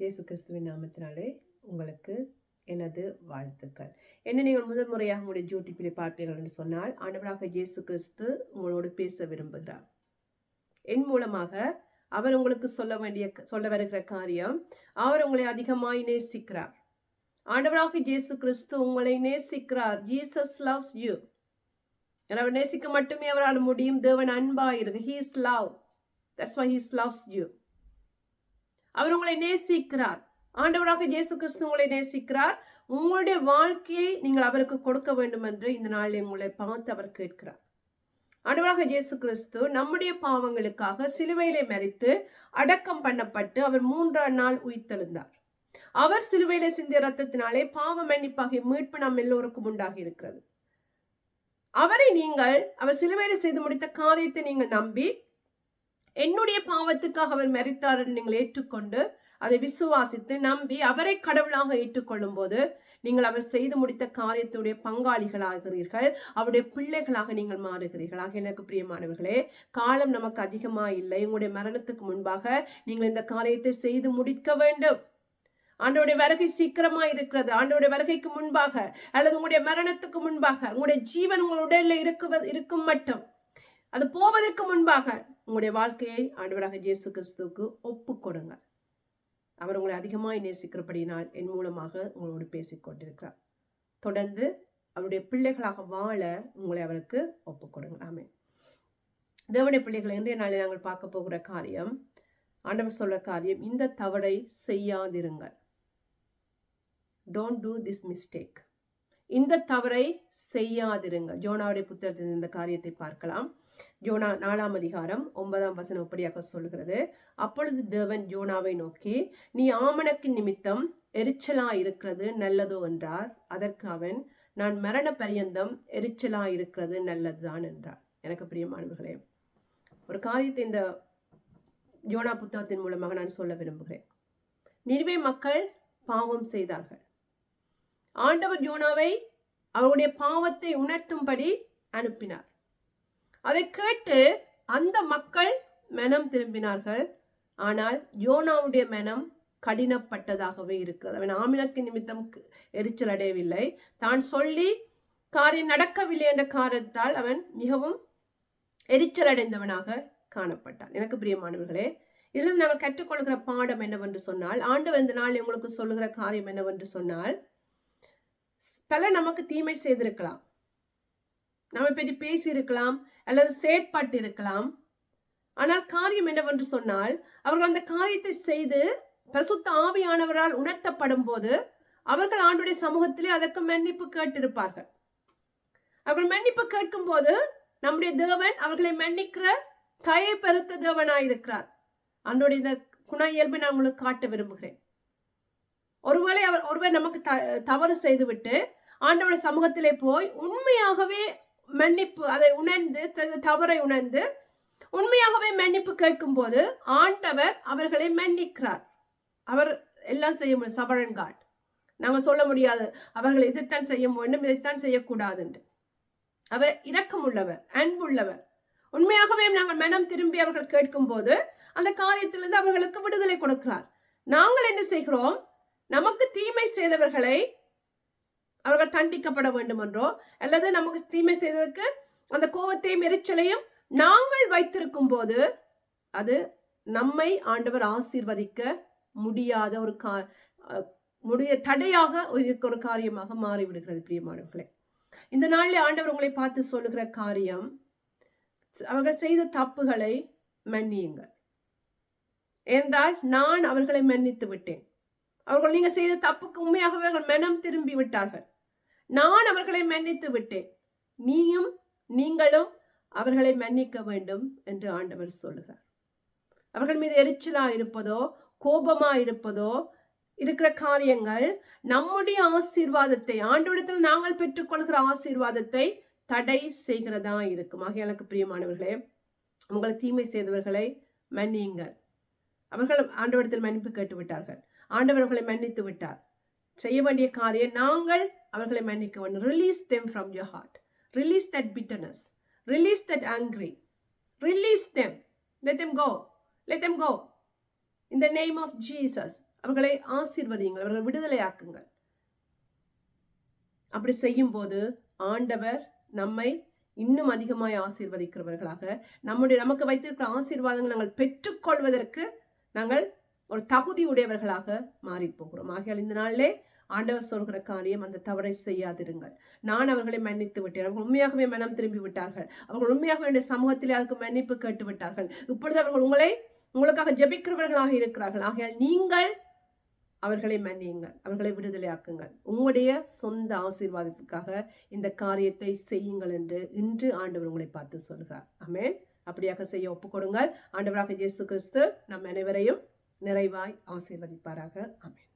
இயேசு கிறிஸ்துவின் நாமத்தினாலே உங்களுக்கு எனது வாழ்த்துக்கள். என்ன நீங்கள் முதல் முறையாக உங்களுடைய யூடியூப்பிலே பார்ப்பீர்கள் என்று சொன்னால் ஆண்டவராக இயேசு கிறிஸ்து உங்களோடு பேச விரும்புகிறார். என் மூலமாக அவர் உங்களுக்கு சொல்ல வேண்டிய சொல்ல வருகிற காரியம் அவர் உங்களை அதிகமாய் நேசிக்கிறார். ஆண்டவராக இயேசு கிறிஸ்து உங்களை நேசிக்கிறார். ஜீசஸ் லவ்ஸ் யூ அவர் நேசிக்க மட்டுமே அவரால் முடியும். தேவன் அன்பாக இருக்கு he's love that's why he's loves you அவர் உங்களை நேசிக்கிறார். ஆண்டவராக இயேசு கிறிஸ்து உங்களை நேசிக்கிறார். உங்களுடைய வாழ்க்கையை நீங்கள் அவருக்கு கொடுக்க வேண்டும் என்று இந்த நாளில் உங்களை பார்த்து அவர் கேட்கிறார். ஆண்டவராக இயேசு கிறிஸ்து நம்முடைய பாவங்களுக்காக சிலுவையிலே மறித்து அடக்கம் பண்ணப்பட்டு அவர் மூன்றாம் நாள் உயிர்த்தெழுந்தார். அவர் சிலுவையிலே சிந்திய ரத்தத்தினாலே பாவ மன்னிப்பாகிய மீட்பு நம் எல்லோருக்கும் உண்டாகி இருக்கிறது. அவரை நீங்கள் அவர் சிலுவையில செய்து முடித்த காரியத்தை நீங்கள் நம்பி என்னுடைய பாவத்துக்காக அவர் மறித்தார் என்று நீங்கள் ஏற்றுக்கொண்டு அதை விசுவாசித்து நம்பி அவரை கடவுளாக ஏற்றுக்கொள்ளும் போது நீங்கள் அவர் செய்து முடித்த காரியத்துடைய பங்காளிகளாகிறீர்கள். அவருடைய பிள்ளைகளாக நீங்கள் மாறுகிறீர்கள். ஆக எனக்கு பிரியமானவர்களே காலம் நமக்கு அதிகமாக இல்லை. உங்களுடைய மரணத்துக்கு முன்பாக நீங்கள் இந்த காரியத்தை செய்து முடிக்க வேண்டும். ஆண்டோடைய வருகை சீக்கிரமாக இருக்கிறது. ஆண்டோடைய வருகைக்கு முன்பாக அல்லது உங்களுடைய மரணத்துக்கு முன்பாக உங்களுடைய ஜீவன் உங்கள் உடலில் இருக்குவது இருக்கும் மட்டும். அது போவதற்கு முன்பாக உங்களுடைய வாழ்க்கையை ஆண்டவராக இயேசு கிறிஸ்துவுக்கு ஒப்பு கொடுங்க அவர் உங்களை அதிகமாக நேசிக்கிறபடினால் என் மூலமாக உங்களோடு பேசிக்கொண்டிருக்கிறார் தொடர்ந்து அவருடைய பிள்ளைகளாக வாழ உங்களை அவருக்கு ஒப்பு கொடுங்க ஆமே தேவனுடைய பிள்ளைகளை இன்றைய நாளில் நாங்கள் பார்க்க போகிற காரியம் ஆண்டவர் சொல்ல காரியம் இந்த தவறை செய்யாதிருங்கள். டோன்ட் டூ திஸ் மிஸ்டேக் இந்த தவறை செய்யாதிருங்கள். ஜோனாவுடைய புத்தகத்தில் இந்த காரியத்தை பார்க்கலாம். ஜோனா நாலாம் அதிகாரம் ஒன்பதாம் வசனம் இப்படியாக சொல்கிறது அப்பொழுது தேவன் ஜோனாவை நோக்கி நீ ஆமணக்கு நிமித்தம் எரிச்சலா இருக்கிறது நல்லதோ? என்றார். அதற்கு அவன் நான் மரண பரியந்தம் எரிச்சலா இருக்கிறது நல்லதுதான் என்றார். எனக்கு பிரியமானவர்களே ஒரு காரியத்தை இந்த ஜோனா புத்தகத்தின் மூலமாக நான் சொல்ல விரும்புகிறேன். நிறுவை மக்கள் பாவம் செய்தார்கள். ஆண்டவர் ஜோனாவை அவருடைய பாவத்தை உணர்த்தும்படி அனுப்பினார். அதை கேட்டு அந்த மக்கள் மனம் திரும்பினார்கள். ஆனால் யோனாவுடைய மனம் கடினப்பட்டதாகவே இருக்கிறது. அவன் ஆமிலக்கு நிமித்தம் எரிச்சல் அடையவில்லை. தான் சொல்லி காரியம் நடக்கவில்லை என்ற காரணத்தால் அவன் மிகவும் எரிச்சல் அடைந்தவனாக காணப்பட்டான். எனக்கு பிரியமானவர்களே இதில் நாங்கள் கற்றுக்கொள்கிற பாடம் என்னவென்று சொன்னால் ஆண்டவர் இந்த நாள் உங்களுக்கு சொல்லுகிற காரியம் என்னவென்று சொன்னால் பல நமக்கு தீமை செய்திருக்கலாம். நம்ம பற்றி பேசியிருக்கலாம் அல்லது செயற்பட்டு இருக்கலாம் ஆனால் காரியம் என்னவென்று சொன்னால் அவர்கள் அந்த காரியத்தை செய்து பிரசுத்த ஆவியானவரால் உணர்த்தப்படும் போது அவர்கள் ஆண்டுடைய சமூகத்திலே அதற்கு மன்னிப்பு கேட்டிருப்பார்கள். அவர்கள் மன்னிப்பு கேட்கும் போது நம்முடைய தேவன் அவர்களை மன்னிக்கிற தயை பெருத்த தேவனாயிருக்கிறார். அன்றைய இந்த குண இயல்பை நான் உங்களுக்கு காட்ட விரும்புகிறேன். ஒருவேளை அவர் ஒருவர் நமக்கு த தவறு செய்துவிட்டு ஆண்டோட சமூகத்திலே போய் உண்மையாகவே மன்னிப்பு அதை உணர்ந்து தவறை உணர்ந்து உண்மையாகவே மன்னிப்பு கேட்கும்போது ஆண்டவர் அவர்களை மன்னிக்கிறார். அவர் எல்லாம் செய்ய முடியும். சவரன் காட். நாங்கள் சொல்ல முடியாது. அவர்கள் இதைத்தான் செய்ய வேண்டும் இதைத்தான் செய்யக்கூடாது என்று. அவர் இரக்கமுள்ளவர் அன்புள்ளவர். உண்மையாகவே நாங்கள் மனம் திரும்பி அவர்கள் கேட்கும்போது அந்த காரியத்திலிருந்து அவர்களுக்கு விடுதலை கொடுக்கிறார். நாங்கள் என்ன செய்கிறோம்? நமக்கு தீமை செய்தவர்களை அவர்கள் தண்டிக்கப்பட வேண்டும் என்றோ அல்லது நமக்கு தீமை செய்ததற்கு அந்த கோபத்தையும் எரிச்சலையும் நாங்கள் வைத்திருக்கும் போது அது நம்மை ஆண்டவர் ஆசீர்வதிக்க முடியாத ஒரு கா முடிய தடையாக இருக்க ஒரு காரியமாக மாறிவிடுகிறது பிரியமானவர்களே. இந்த நாளில் ஆண்டவர் உங்களை பார்த்து சொல்லுகிற காரியம் அவர்கள் செய்த தப்புகளை மன்னியுங்கள். என்றால் நான் அவர்களை மன்னித்து விட்டேன். அவர்கள் நீங்கள் செய்த தப்புக்கு உண்மையாகவே அவர்கள் மனம் திரும்பி விட்டார்கள். நான் அவர்களை மன்னித்து விட்டேன். நீயும் நீங்களும் அவர்களை மன்னிக்க வேண்டும் என்று ஆண்டவர் சொல்லுகிறார். அவர்கள் மீது எரிச்சலா இருப்பதோ கோபமா இருப்பதோ இருக்கிற காரியங்கள் நம்முடைய ஆசீர்வாதத்தை ஆண்டோடத்தில் நாங்கள் பெற்றுக்கொள்கிற ஆசீர்வாதத்தை தடை செய்கிறதா இருக்கும். ஆகிய எனக்கு பிரியமானவர்களே உங்களை தீமை செய்தவர்களை மன்னியுங்கள். அவர்கள் ஆண்டவரத்தில் மன்னிப்பு கேட்டு விட்டார்கள் ஆண்டவர்களை மன்னித்து விட்டார். செய்ய வேண்டிய காரியம் நாங்கள் அவர்களை மன்னிக்க வேண்டும். Release them from your heart release that bitterness release that angry release them let them go let them go இந்த த நேம் ஆஃப் ஜீசஸ் அவர்களை ஆசீர்வதியுங்கள். அவர்களை விடுதலையாக்குங்கள். அப்படி செய்யும்போது ஆண்டவர் நம்மை இன்னும் அதிகமாய் ஆசீர்வதிக்கிறவர்களாக நம்முடைய நமக்கு வைத்திருக்கிற ஆசீர்வாதங்கள் நாங்கள் பெற்றுக்கொள்வதற்கு நாங்கள் ஒரு தகுதி உடையவர்களாக மாறி போகிறோம். ஆகையால் இந்த நாளிலே ஆண்டவர் சொல்கிற காரியம் அந்த தவறை செய்யாதிருங்கள். நான் அவர்களை மன்னித்து விட்டேன். அவர்கள் உண்மையாகவே மனம் திரும்பி விட்டார்கள். அவர்கள் உண்மையாகவே என்னுடைய சமூகத்திலே அதுக்கு மன்னிப்பு கேட்டு விட்டார்கள். இப்பொழுது அவர்கள் உங்களை உங்களுக்காக ஜெபிக்கிறவர்களாக இருக்கிறார்கள். ஆகையால் நீங்கள் அவர்களை மன்னியுங்கள். அவர்களை விடுதலையாக்குங்கள். உங்களுடைய சொந்த ஆசீர்வாதத்துக்காக இந்த காரியத்தை செய்யுங்கள் என்று இன்று ஆண்டவர் உங்களை பார்த்து சொல்கிறார். அமேன் அப்படியாக செய்ய ஒப்புக்கொடுங்கள். ஆண்டவராக இயேசு கிறிஸ்து நம் அனைவரையும் நிறைவாய் ஆசீர்வதிப்பாராக. அமேன்